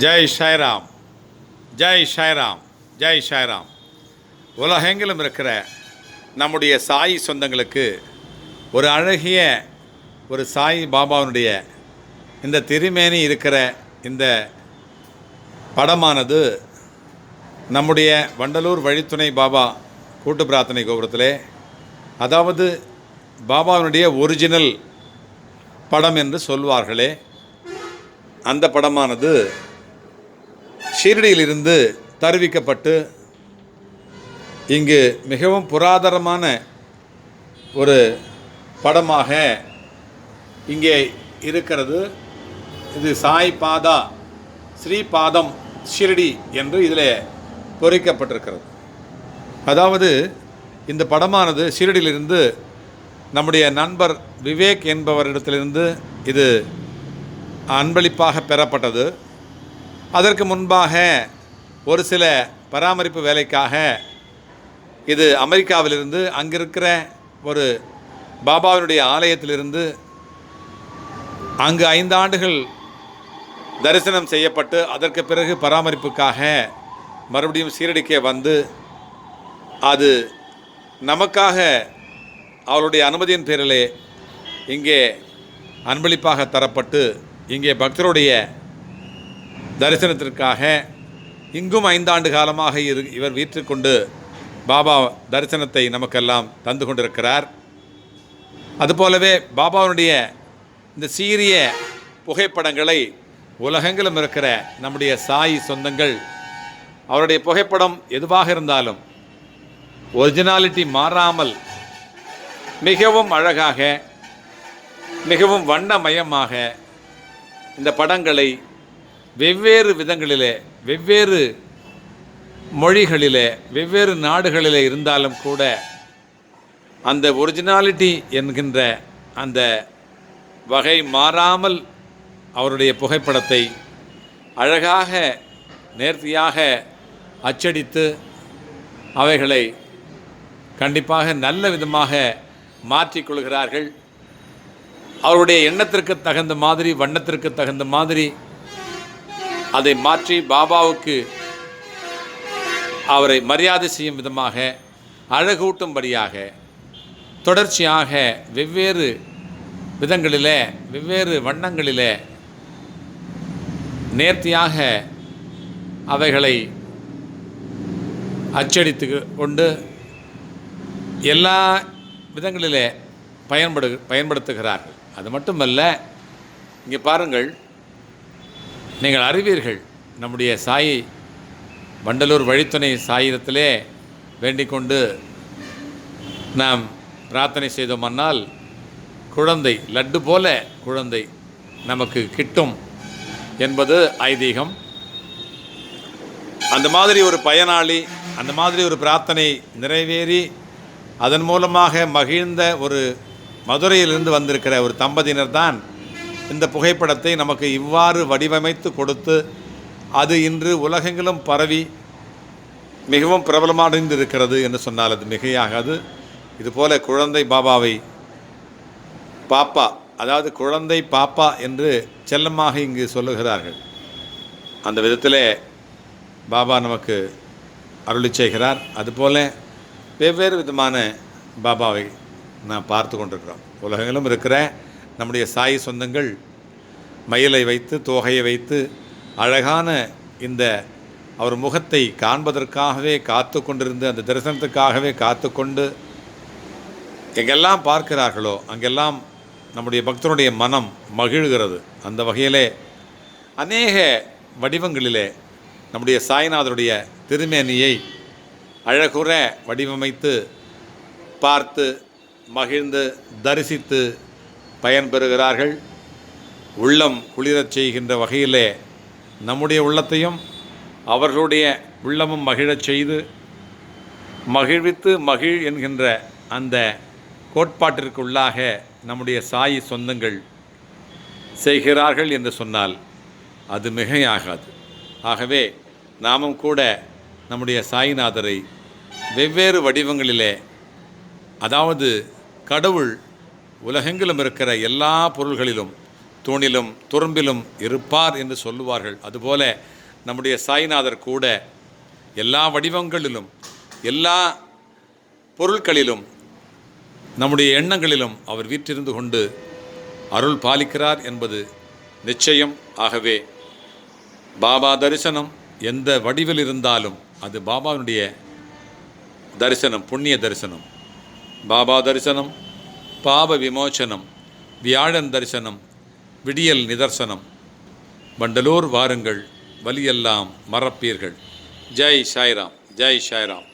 ஜெய் ஷாய்ராம் ஜெய் ஷாய்ராம் ஜெய் ஷாய்ராம் உலகெங்கிலும் இருக்கிற நம்முடைய சாய் சொந்தங்களுக்கு ஒரு அழகிய ஒரு சாய் பாபாவினுடைய இந்த திருமேனி இருக்கிற இந்த படமானது நம்முடைய வண்டலூர் வழித்துணை பாபா கூட்டு பிரார்த்தனை கோபுரத்திலே அதாவது பாபாவினுடைய ஒரிஜினல் படம் என்று சொல்வார்களே. அந்த படமானது ஷீரடியிலிருந்து தருவிக்கப்பட்டு இங்கு மிகவும் புராதனமான ஒரு படமாக இங்கே இருக்கிறது. இது சாய் பாதா ஸ்ரீபாதம் ஷிரடி என்று இதில் பொறிக்கப்பட்டிருக்கிறது. அதாவது இந்த படமானது ஷீரடியிலிருந்து நம்முடைய நண்பர் விவேக் என்பவரிடத்திலிருந்து இது அன்பளிப்பாக பெறப்பட்டது. அதற்கு முன்பாக ஒரு சில பராமரிப்பு வேலைக்காக இது அமெரிக்காவிலிருந்து அங்கிருக்கிற ஒரு பாபாவினுடைய ஆலயத்திலிருந்து அங்கு ஐந்து ஆண்டுகள் தரிசனம் செய்யப்பட்டு அதற்கு பிறகு பராமரிப்புக்காக மறுபடியும் சீரடிக்கே வந்து அது நமக்காக அவருடைய அனுமதியின் பேரிலே இங்கே அன்பளிப்பாக தரப்பட்டு இங்கே பக்தருடைய தரிசனத்திற்காக இங்கும் ஐந்தாண்டு காலமாக இரு இவர் வீற்றுக்கொண்டு பாபா தரிசனத்தை நமக்கெல்லாம் தந்து கொண்டிருக்கிறார். அதுபோலவே பாபாவுடைய இந்த சீரிய புகைப்படங்களை உலகெங்கிலும் இருக்கிற நம்முடைய சாய் சொந்தங்கள் அவருடைய புகைப்படம் எதுவாக இருந்தாலும் ஒரிஜினாலிட்டி மாறாமல் மிகவும் அழகாக மிகவும் வண்ணமயமாக இந்த படங்களை வெவ்வேறு விதங்களிலே வெவ்வேறு மொழிகளிலே வெவ்வேறு நாடுகளிலே இருந்தாலும் கூட அந்த ஒரிஜினாலிட்டி என்கின்ற அந்த வகை மாறாமல் அவருடைய புகைப்படத்தை அழகாக நேர்த்தியாக அச்சடித்து அவைகளை கண்டிப்பாக நல்ல விதமாக மாற்றிக்கொள்கிறார்கள் அவருடைய எண்ணத்திற்கு தகுந்த மாதிரி வண்ணத்திற்கு தகுந்த மாதிரி அதை மாற்றி பாபாவுக்கு அவரை மரியாதை செய்யும் விதமாக அழகூட்டும்படியாக தொடர்ச்சியாக வெவ்வேறு விதங்களிலே வெவ்வேறு வண்ணங்களில் நேர்த்தியாக அவைகளை அச்சடித்து கொண்டு எல்லா விதங்களிலே பயன்படு பயன்படுத்துகிறார்கள். அது மட்டுமல்ல இங்கே பாருங்கள் நீங்கள் அறிவீர்கள் நம்முடைய சாய் வண்டலூர் வழித்துணை சாயிரத்திலே வேண்டிக்கொண்டு நாம் பிரார்த்தனை செய்தோமானால் குழந்தை லட்டு போல குழந்தை நமக்கு கிட்டும் என்பது ஐதீகம். அந்த மாதிரி ஒரு பயனாளி அந்த மாதிரி ஒரு பிரார்த்தனை நிறைவேறி அதன் மூலமாக மகிழ்ந்த ஒரு மதுரையிலிருந்து வந்திருக்கிற ஒரு தம்பதியினர் தான் இந்த புகைப்படத்தை நமக்கு இவ்வாறு வடிவமைத்து கொடுத்து அது இன்று உலகெங்கிலும் பரவி மிகவும் பிரபலமடைந்திருக்கிறது என்று சொன்னால் அது மிகையாகாது. இதுபோல குழந்தை பாபாவை பாப்பா அதாவது குழந்தை பாப்பா என்று செல்லமாக இங்கு சொல்லுகிறார்கள். அந்த விதத்திலே பாபா நமக்கு அருளி செய்கிறார். அதுபோல வெவ்வேறு விதமான பாபாவை நான் பார்த்து கொண்டிருக்கிறோம். உலகங்களும் இருக்கிற நம்முடைய சாய் சொந்தங்கள் மயிலை வைத்து தோகையை வைத்து அழகான இந்த அவர் முகத்தை காண்பதற்காகவே காத்து கொண்டிருந்து அந்த தரிசனத்துக்காகவே காத்து கொண்டு எங்கெல்லாம் பார்க்கிறார்களோ அங்கெல்லாம் நம்முடைய பக்தருடைய மனம் மகிழ்கிறது. அந்த வகையிலே அநேக வடிவங்களிலே நம்முடைய சாய்நாதருடைய திருமேனியை அழகுற வடிவமைத்து பார்த்து மகிழ்ந்து தரிசித்து பயன்பெறுகிறார்கள். உள்ளம் குளிரச் செய்கின்ற வகையிலே நம்முடைய உள்ளத்தையும் அவர்களுடைய உள்ளமும் மகிழச் செய்து மகிழ்வித்து மகிழ் என்கின்ற அந்த கோட்பாட்டிற்குள்ளாக நம்முடைய சாயி சொந்தங்கள் செய்கிறார்கள் என்று சொன்னால் அது மிகையாகாது. ஆகவே நாமும் கூட நம்முடைய சாய்நாதரை வெவ்வேறு வடிவங்களிலே அதாவது கடவுள் உலகெங்கிலும் இருக்கிற எல்லா பொருள்களிலும் தூணிலும் துரும்பிலும் இருப்பார் என்று சொல்லுவார்கள். அதுபோல நம்முடைய சாய்நாதர் கூட எல்லா வடிவங்களிலும் எல்லா பொருட்களிலும் நம்முடைய எண்ணங்களிலும் அவர் வீற்றிருந்து கொண்டு அருள் பாலிக்கிறார் என்பது நிச்சயம். ஆகவே பாபா தரிசனம் எந்த வடிவில் இருந்தாலும் அது பாபாவினுடைய தரிசனம் புண்ணிய தரிசனம். பாபா தரிசனம் பாப விமோச்சனம் வியாழன் தரிசனம் விடியல் நிதர்சனம். வண்டலூர் வாருங்கள் வலியெல்லாம் மறப்பீர்கள். ஜெய் சாய்ராம் ஜெய் சாய்ராம்.